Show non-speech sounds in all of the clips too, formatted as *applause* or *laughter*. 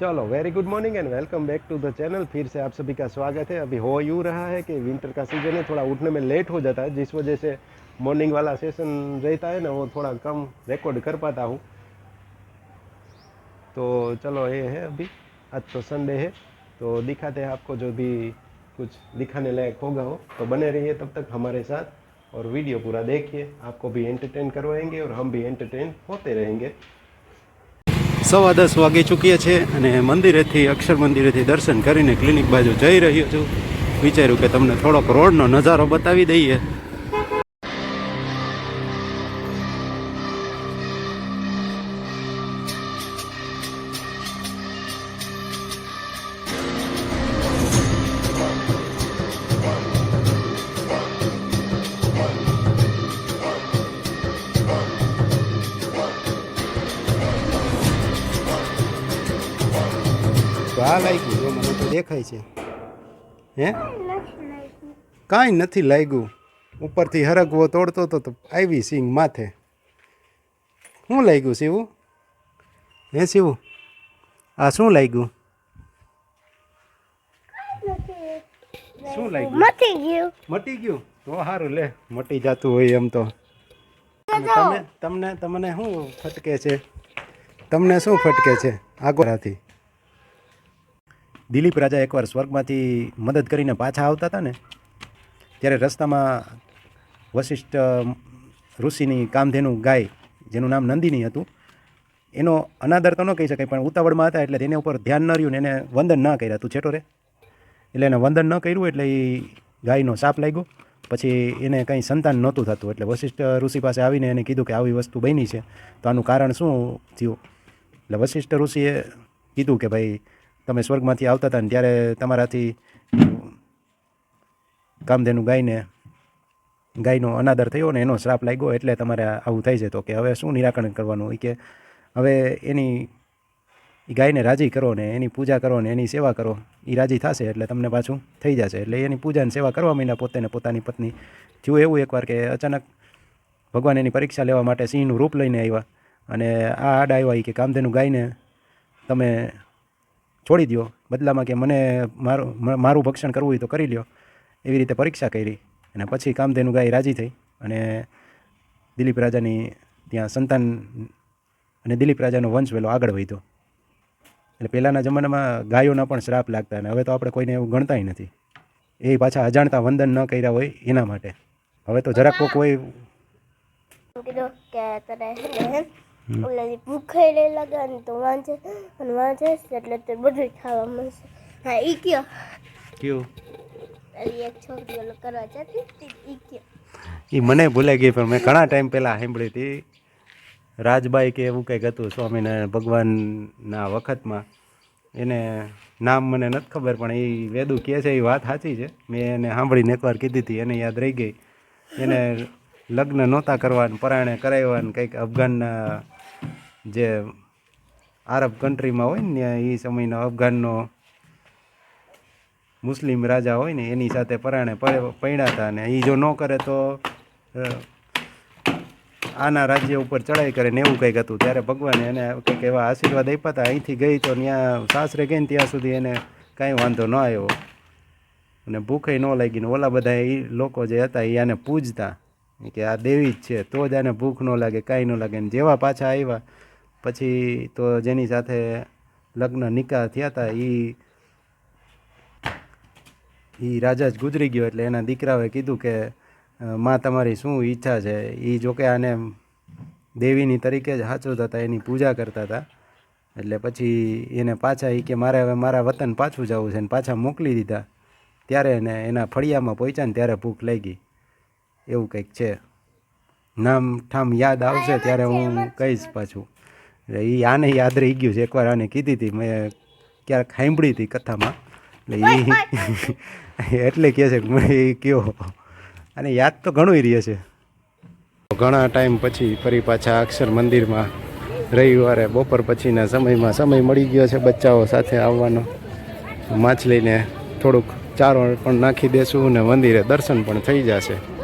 चलो very good morning and welcome back to the channel फिर से आप सभी का स्वागत है। अभी हो यूँ रहा है कि विंटर का सीज़न है, थोड़ा उठने में लेट हो जाता है, जिस वजह से मॉर्निंग वाला सेशन रहता है ना, वो थोड़ा कम रिकॉर्ड कर पाता हूँ। तो चलो, ये है अभी। आज तो संडे है तो दिखाते हैं आपको जो भी कुछ दिखाने लायक होगा हो तो बने रहिए तब तक हमारे साथ और वीडियो पूरा देखिए। आपको भी एंटरटेन करवाएँगे और हम भी एंटरटेन होते रहेंगे। સવા દસ વાગી ચૂક્યા છે અને મંદિરેથી, અક્ષર મંદિરેથી દર્શન કરીને ક્લિનિક બાજુ જઈ રહ્યો છું. વિચાર્યું કે તમને થોડોક રોડનો નજારો બતાવી દઈએ. તો આ લાગ્યું. જો મને તો દેખાય છે. હે? કાંઈ નથી લાગ્યું. ઉપરથી હરગવો તોડતો હતો તો આવી સિંગ માથે. શું લાગ્યું શિવું? હે શિવું? આ શું લાગ્યું? શું લાગ્યું? મટી ગયું. મટી ગયું? તો સારું લે મટી જતું હોય એમ તો. તમને તમને તમને શું ફટકે છે? તમને શું ફટકે છે? આગોરાથી. દિલીપ રાજા એકવાર સ્વર્ગમાંથી મદદ કરીને પાછા આવતા હતા ને, ત્યારે રસ્તામાં વશિષ્ઠ ઋષિની કામધેનુ ગાય, જેનું નામ નંદિની હતું, એનો અનાદર તો ન કહી શકાય, પણ ઉતાવળમાં હતા એટલે તેના ઉપર ધ્યાન ન રહ્યું ને એને વંદન ન કર્યા. તું છેટો રે. એટલે એને વંદન ન કર્યું એટલે એ ગાયનો સાપ લાગ્યો. પછી એને કંઈ સંતાન નહોતું થતું. એટલે વશિષ્ઠ ઋષિ પાસે આવીને એને કીધું કે આવી વસ્તુ બની છે. તો આનું કારણ શું થયું? એટલે વશિષ્ઠ ઋષિએ કીધું કે ભાઈ તમે સ્વર્ગમાંથી આવતા હતા ને ત્યારે તમારાથી કામધેનુ ગાયને, ગાયનો અનાદર થયો ને એનો શ્રાપ લાગ્યો એટલે તમારે આવું થાય છે તો કે હવે શું નિરાકરણ કરવાનું? એ કે હવે એની એ ગાયને રાજી કરો ને, એની પૂજા કરો ને, એની સેવા કરો. એ રાજી થશે એટલે તમને પાછું થઈ જશે. એટલે એની પૂજા અને સેવા કરવા માંડ્યા પોતે ને પોતાની પત્ની. થયું એવું એકવાર કે અચાનક ભગવાન એની પરીક્ષા લેવા માટે સિંહનું રૂપ લઈને આવ્યા અને આ આડ આવ્યા એ કે કામધેનુ ગાયને તમે છોડી દો બદલામાં કે મને મારું મારું ભક્ષણ કરવું હોય તો કરી લ્યો. એવી રીતે પરીક્ષા કરી અને પછી કામધેનુ ગાય રાજી થઈ અને દિલીપ રાજાની ત્યાં સંતાન અને દિલીપ રાજાનો વંશ વેલો આગળ વધ્યો. એટલે પહેલાંના જમાનામાં ગાયોના પણ શ્રાપ લાગતા અને હવે તો આપણે કોઈને એવું ગણતાય નથી. એ પાછા અજાણતા વંદન ન કર્યા હોય એના માટે. હવે તો જરાક કોઈ કીધું કે તને ઓલાની ભૂખે લાગે અને તો વાંચે અને વાંચે એટલે તે બધું ખાવા મળશે. હા ઈ કયો? કયો? એક છોકરી ઓલો કરવા જતી ઈ કયો? એ મને ભૂલાઈ ગઈ પણ મેં ઘણા ટાઈમ પહેલાં સાંભળી હતી. રાજબાઈ કે એવું કંઈક હતું સ્વામિનારાયણ ભગવાનના વખતમાં. એને નામ મને નથી ખબર પણ એ વેદુ કહે છે એ વાત સાચી છે. મેં એને સાંભળીને એકવાર કીધી હતી એને યાદ રહી ગઈ. એને લગ્ન નહોતા કરવા ને પરાણે કરાવ્યા ને કંઈક અફઘાનના જે આરબ કન્ટ્રીમાં હોય ને, એ સમયનો અફઘાનનો મુસ્લિમ રાજા હોય ને, એની સાથે પરાણે પૈણા હતા ને એ જો ન કરે તો આના રાજ્ય ઉપર ચડાઈ કરે ને એવું કંઈક હતું. ત્યારે ભગવાને એને કંઈક એવા આશીર્વાદ આપ્યા હતા. અહીંથી ગઈ તો ત્યાં સાસરે ગઈ ને ત્યાં સુધી એને કાંઈ વાંધો ન આવ્યો. અને ભૂખે ન લાગી ને ઓલા બધા એ લોકો જે હતા એ આને પૂજતા. કે આ દેવી જ છે, તો જ આને ભૂખ ન લાગે, કાંઈ ન લાગે. ને જેવા પાછા આવ્યા પછી તો જેની સાથે લગ્ન નિકાહ થયા હતા એ એ રાજા જ ગુજરી ગયો એટલે એના દીકરાઓએ કીધું કે માં તમારી શું ઈચ્છા છે? એ જોકે આને દેવીની તરીકે જ સાચવતા હતા એની પૂજા કરતા હતા એટલે પછી એને પાછા એ કે મારે હવે મારા વતન પાછું જવું છે ને પાછા મોકલી દીધા. ત્યારે એને એના ફળિયામાં પહોંચ્યા ને ત્યારે ભૂખ લાગી. એવું કંઈક છે. નામ ઠામ યાદ આવશે ત્યારે હું કહીશ પાછું. એટલે એ આને યાદ રહી ગયું છે. એકવાર આને કીધી હતી મેં ક્યારેક સાંભળી હતી કથામાં. એટલે એ *laughs* એટલે કહે છે કે મેં એ કયો. અને યાદ તો ઘણું રહે છે. ઘણા ટાઈમ પછી ફરી પાછા અક્ષર મંદિરમાં રવિવારે બપોર પછીના સમયમાં સમય મળી ગયો છે બચ્ચાઓ સાથે આવવાનો. માછલીને થોડુંક ચારો પણ નાખી દેશું ને મંદિરે દર્શન પણ થઈ જશે.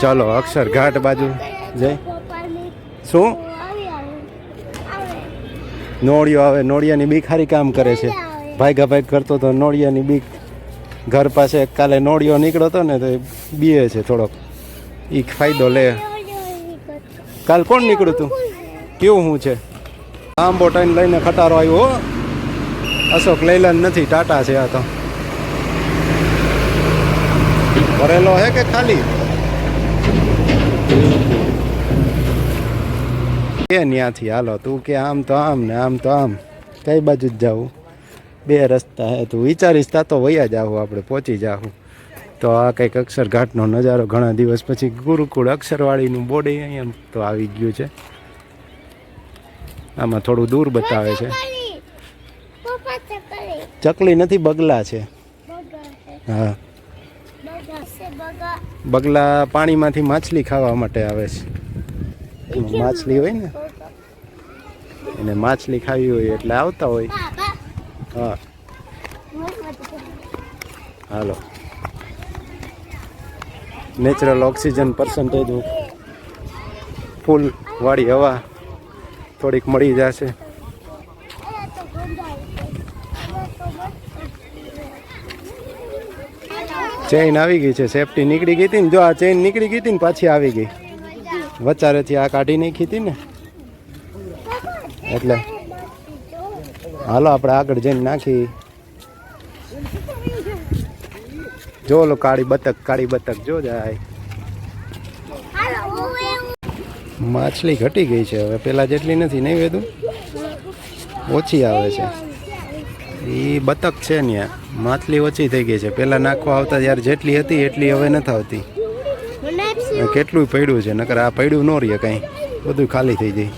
ચાલો, અક્ષર ઘાટ બાજુ જઈ. શું? નોળિયો આવે, નોળિયાની બીક હારી કામ કરે છે. ભાઈગા ભાઈ કરતો તો નોળિયાની બીક. ઘર પાસે કાલે નોળિયો નીકળ્યો હતો ને તો બીએ છે થોડોક. એ ફાયદો લે. કાલ કોણ નીકળ્યું તું? કેવું શું છે? આંબો ટાઈમ લઈને ખટારો આવ્યો હો. અશોક લૈલાન નથી, ટાટા છે આ તો. ભરેલો હે કે ખાલી? કે ન્યાથી હાલો તું કે આમ તો આમ ને આમ તો આમ. કઈ બાજુ જ જાવું બે રસ્તા હે તું વિચારીશ તા તો વયા જાવું આપણે પહોંચી જાવું તો આ કંઈક અક્ષરઘાટનો નજારો ઘણા દિવસ પછી ગુરુકુળ અક્ષરવાળીનું બોર્ડ અહીંયા તો આવી ગયું છે. આમાં થોડું દૂર બતાવે છે. ચકલી. નથી બગલા છે. હા. બગલા પાણીમાંથી માછલી ખાવા માટે આવે છે. માછલી હોય ને, એને માછલી ખાવી હોય એટલે આવતા હોય. હા. હાલો. નેચરલ ઓક્સિજન પર્સન્ટેજ ફૂલ વાળી હવા થોડીક મળી જશે. ચેઇન આવી ગઈ છે સેફટી નીકળી ગઈ હતી ને, જો આ ચેઇન નીકળી ગઈ હતી ને, પાછી આવી ગઈ. વચારેથી આ કાઢી નાખી હતી ને. એટલે હાલો આપણે આગળ જઈને નાખી. જો લો કાળી બતક કાળી બતક, જો જાય. માછલી ઘટી ગઈ છે હવે, પેલા જેટલી નથી, નહીં વેદું ઓછી આવે છે. એ બતક છે ને માછલી ઓછી થઈ ગઈ છે. પેલા નાખવા આવતા જ્યારે જેટલી હતી, એટલી હવે નથી આવતી. કેટલું પડ્યું છે, નકર આ પડ્યું ન રહીએ કાંઈ. બધું ખાલી થઈ જાય.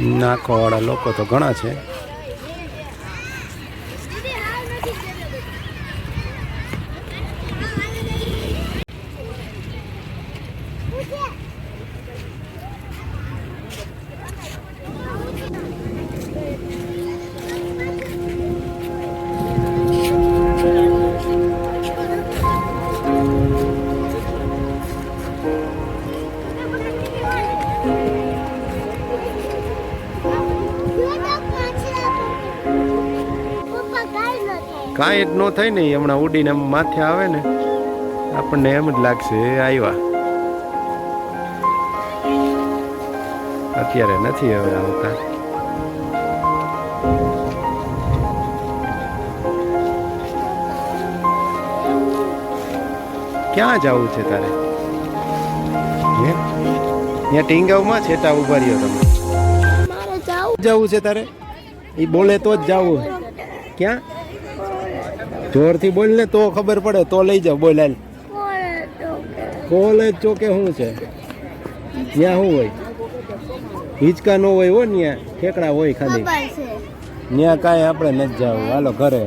નાખવાવાળા લોકો તો ઘણા છે. કાઈ જ ન થાય ને હમણાં ઉડીને આમ માથે આવે ને આપણને એમ જ લાગશે આવ્યા. અત્યારે નથી હવે આવતા. ક્યાં જવું છે તારે? ત્યાં ટીંગાવમાં છેટા ઊભા રહ્યો તમે. જવું. છે તારે? એ બોલે તો જ જવું. ક્યાં? જોરથી બોલ ને તો ખબર પડે તો લઈ જાવ બોલ હાલ. કોલેજ ચોકે શું છે? ત્યાં શું હોય? હિંચકા ન હોય હો ત્યાં ઠેકડા હોય ખાલી. ત્યાં કાંઈ આપણે નથી જવું હાલો ઘરે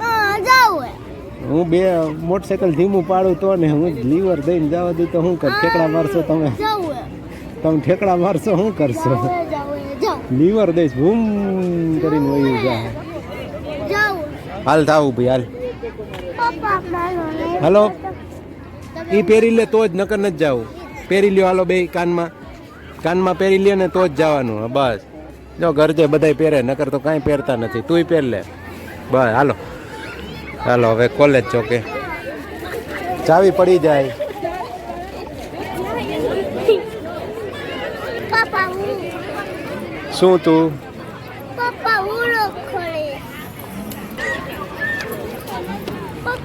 હા બે મોટરસાયકલ ધીમું પાડું તો ને હું લીવર દઈને જવા દઉં તો શું કર ઠેકડા મારશો તમે? તમે ઠેકડા મારશો શું કરશો? લીવર દઈશ ભૂમ કરીને જાય. હાલ થાવું ભાઈ હાલ. હાલો? એ પહેરી લે તો જ નકર નથી જવું. પહેરી લ્યો હાલો બે કાનમાં. કાનમાં પહેરી લે ને તો જ જવાનું. બસ. જો ગરજે બધાય પહેરે નકર તો કાંઈ પહેરતા નથી. તુંય પહેર લે. બસ હાલો. હાલો હવે કોલેજ ચોકે ચાવી પડી જાય. શું તું?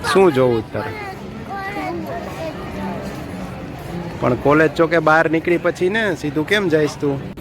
શું જોવું તારે? પણ કોલેજ ચોકે બહાર નીકળી પછી ને સીધું કેમ જઈશ તું?